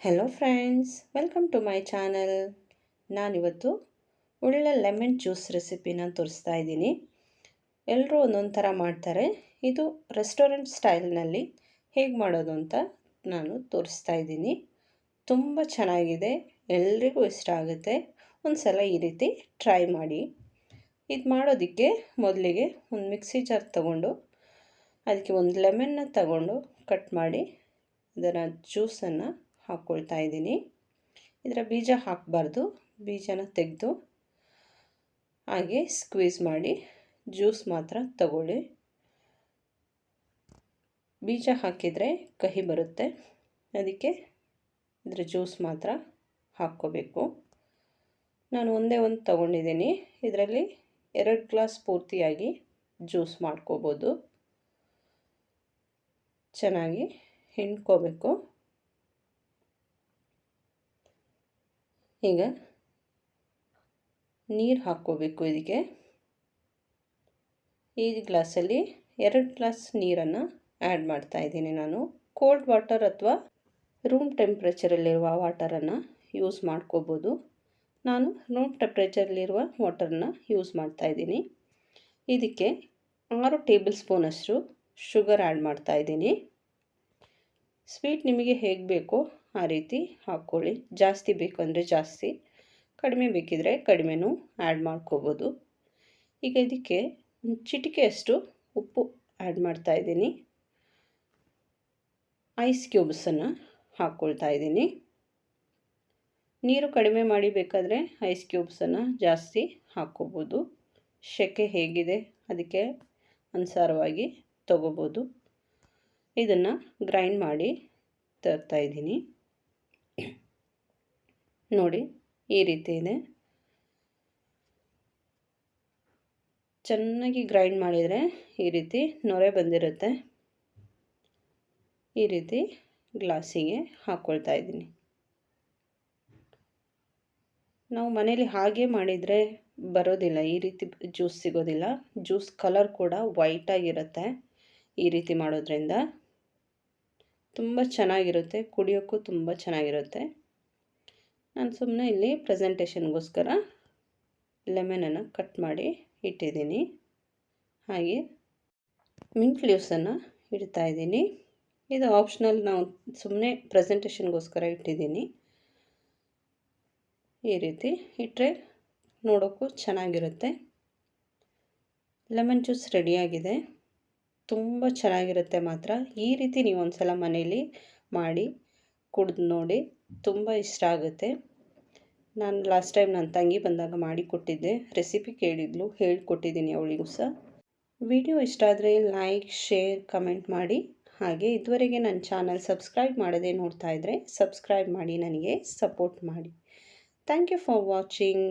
Hello friends welcome to my channel ನಾನಿವತ್ತು ಒಳ್ಳೆ lemon juice ರೆಸಿಪಿನ ತೋರಿಸ್ತಾ ಇದ್ದೀನಿ. ಎಲ್ಲರೂ ಒಂದೊಂದು ಥರ ಮಾಡ್ತಾರೆ. ಇದು ರೆಸ್ಟೋರೆಂಟ್ ಸ್ಟೈಲ್ನಲ್ಲಿ ಹೇಗೆ ಮಾಡೋದು ಅಂತ ನಾನು ತೋರಿಸ್ತಾ ಇದ್ದೀನಿ. ತುಂಬ ಚೆನ್ನಾಗಿದೆ, ಎಲ್ರಿಗೂ ಇಷ್ಟ ಆಗುತ್ತೆ. ಒಂದು ಸಲ ಈ ರೀತಿ ಟ್ರೈ ಮಾಡಿ. ಇದು ಮಾಡೋದಕ್ಕೆ ಮೊದಲಿಗೆ ಒಂದು ಮಿಕ್ಸಿ ಜಾರ್ ತಗೊಂಡು ಅದಕ್ಕೆ ಒಂದು ಲೆಮನ್ನ ತಗೊಂಡು ಕಟ್ ಮಾಡಿ, ಅದರ ಜ್ಯೂಸನ್ನು ಹಾಕ್ಕೊಳ್ತಾ ಇದ್ದೀನಿ. ಇದರ ಬೀಜ ಹಾಕಬಾರ್ದು. ಬೀಜನ ತೆಗೆದು ಹಾಗೆ ಸ್ಕ್ವೀಸ್ ಮಾಡಿ ಜ್ಯೂಸ್ ಮಾತ್ರ ತಗೊಳ್ಳಿ. ಬೀಜ ಹಾಕಿದರೆ ಕಹಿ ಬರುತ್ತೆ. ಅದಕ್ಕೆ ಇದರ ಜ್ಯೂಸ್ ಮಾತ್ರ ಹಾಕ್ಕೋಬೇಕು. ನಾನು ಒಂದೇ ಒಂದು ತಗೊಂಡಿದ್ದೀನಿ. ಇದರಲ್ಲಿ ಎರಡು ಗ್ಲಾಸ್ ಪೂರ್ತಿಯಾಗಿ ಜ್ಯೂಸ್ ಮಾಡ್ಕೋಬೋದು. ಚೆನ್ನಾಗಿ ಹಿಂಡ್ಕೋಬೇಕು. ಈಗ ನೀರು ಹಾಕ್ಕೋಬೇಕು ಇದಕ್ಕೆ ಈ ಗ್ಲಾಸಲ್ಲಿ ಎರಡು ಗ್ಲಾಸ್ ನೀರನ್ನು ಆ್ಯಡ್ ಮಾಡ್ತಾ ಇದ್ದೀನಿ ನಾನು. ಕೋಲ್ಡ್ ವಾಟರ್ ಅಥವಾ ರೂಮ್ ಟೆಂಪ್ರೇಚರಲ್ಲಿರುವ ವಾಟರನ್ನು ಯೂಸ್ ಮಾಡ್ಕೋಬೋದು. ನಾನು ರೂಮ್ ಟೆಂಪ್ರೇಚರಲ್ಲಿರುವ ವಾಟರನ್ನು ಯೂಸ್ ಮಾಡ್ತಾ ಇದ್ದೀನಿ. ಇದಕ್ಕೆ ಆರು ಟೇಬಲ್ ಸ್ಪೂನಷ್ಟು ಶುಗರ್ ಆ್ಯಡ್ ಮಾಡ್ತಾಯಿದ್ದೀನಿ ಸ್ವೀಟ್ ನಿಮಗೆ ಹೇಗೆ ಬೇಕೋ ಆ ರೀತಿ ಹಾಕ್ಕೊಳ್ಳಿ. ಜಾಸ್ತಿ ಬೇಕು ಅಂದರೆ ಜಾಸ್ತಿ, ಕಡಿಮೆ ಬೇಕಿದ್ರೆ ಕಡಿಮೆನೂ ಆ್ಯಡ್ ಮಾಡ್ಕೋಬೋದು. ಈಗ ಇದಕ್ಕೆ ಒಂದು ಚಿಟಿಕೆಯಷ್ಟು ಉಪ್ಪು ಆ್ಯಡ್ ಮಾಡ್ತಾ ಇದ್ದೀನಿ. ಐಸ್ ಕ್ಯೂಬ್ಸನ್ನು ಹಾಕ್ಕೊಳ್ತಾ ಇದ್ದೀನಿ. ನೀರು ಕಡಿಮೆ ಮಾಡಿ ಬೇಕಾದರೆ ಐಸ್ ಕ್ಯೂಬ್ಸನ್ನು ಜಾಸ್ತಿ ಹಾಕ್ಕೋಬೋದು. ಶೆಕೆ ಹೇಗಿದೆ ಅದಕ್ಕೆ ಅನುಸಾರವಾಗಿ ತಗೋಬೋದು. ಇದನ್ನು ಗ್ರೈಂಡ್ ಮಾಡಿ ತರ್ತಾ ಇದ್ದೀನಿ. ನೋಡಿ, ಈ ರೀತಿ ಇದೆ. ಚೆನ್ನಾಗಿ ಗ್ರೈಂಡ್ ಮಾಡಿದರೆ ಈ ರೀತಿ ನೊರೆ ಬಂದಿರುತ್ತೆ. ಈ ರೀತಿ ಗ್ಲಾಸಿಗೆ ಹಾಕ್ಕೊಳ್ತಾ ಇದ್ದೀನಿ. ನಾವು ಮನೇಲಿ ಹಾಗೆ ಮಾಡಿದರೆ ಬರೋದಿಲ್ಲ, ಈ ರೀತಿ ಜ್ಯೂಸ್ ಸಿಗೋದಿಲ್ಲ. ಜ್ಯೂಸ್ ಕಲರ್ ಕೂಡ ವೈಟಾಗಿರುತ್ತೆ ಈ ರೀತಿ ಮಾಡೋದ್ರಿಂದ. ತುಂಬ ಚೆನ್ನಾಗಿರುತ್ತೆ, ಕುಡಿಯೋಕ್ಕೂ ತುಂಬ ಚೆನ್ನಾಗಿರುತ್ತೆ. ನಾನು ಸುಮ್ಮನೆ ಇಲ್ಲಿ ಪ್ರೆಸೆಂಟೇಷನ್ಗೋಸ್ಕರ ಲೆಮನನ್ನು ಕಟ್ ಮಾಡಿ ಇಟ್ಟಿದ್ದೀನಿ. ಹಾಗೆ ಮಿಂಟ್ ಲೀವ್ಸನ್ನು ಇಡ್ತಾ ಇದ್ದೀನಿ. ಇದು ಆಪ್ಷನಲ್ ನಾವು ಸುಮ್ಮನೆ ಪ್ರೆಸೆಂಟೇಷನ್ಗೋಸ್ಕರ ಇಟ್ಟಿದ್ದೀನಿ. ಈ ರೀತಿ ಇಟ್ಟರೆ ನೋಡೋಕ್ಕೂ ಚೆನ್ನಾಗಿರುತ್ತೆ. ಲೆಮನ್ ಜ್ಯೂಸ್ ರೆಡಿಯಾಗಿದೆ. ತುಂಬ ಚೆನ್ನಾಗಿರುತ್ತೆ ಮಾತ್ರ. ಈ ರೀತಿ ನೀವು ಒಂದು ಸಲ ಮನೇಲಿ ಮಾಡಿ ಕುಡ್ದು ನೋಡಿ ತುಂಬ ಇಷ್ಟ ಆಗುತ್ತೆ. ನಾನು ಲಾಸ್ಟ್ ಟೈಮ್ ನನ್ನ ತಂಗಿ ಬಂದಾಗ ಮಾಡಿ ಕೊಟ್ಟಿದ್ದೆ. ರೆಸಿಪಿ ಕೇಳಿದ್ಲು, ಹೇಳಿಕೊಟ್ಟಿದ್ದೀನಿ ಅವಳಿಗೂ ಸಹ. ವಿಡಿಯೋ ಇಷ್ಟ ಆದರೆ ಲೈಕ್ ಶೇರ್ ಕಮೆಂಟ್ ಮಾಡಿ. ಹಾಗೆ ಇದುವರೆಗೆ ನನ್ನ ಚಾನಲ್ ಸಬ್ಸ್ಕ್ರೈಬ್ ಮಾಡದೆ ನೋಡ್ತಾ ಇದ್ದರೆ ಸಬ್ಸ್ಕ್ರೈಬ್ ಮಾಡಿ, ನನಗೆ ಸಪೋರ್ಟ್ ಮಾಡಿ. Thank you for watching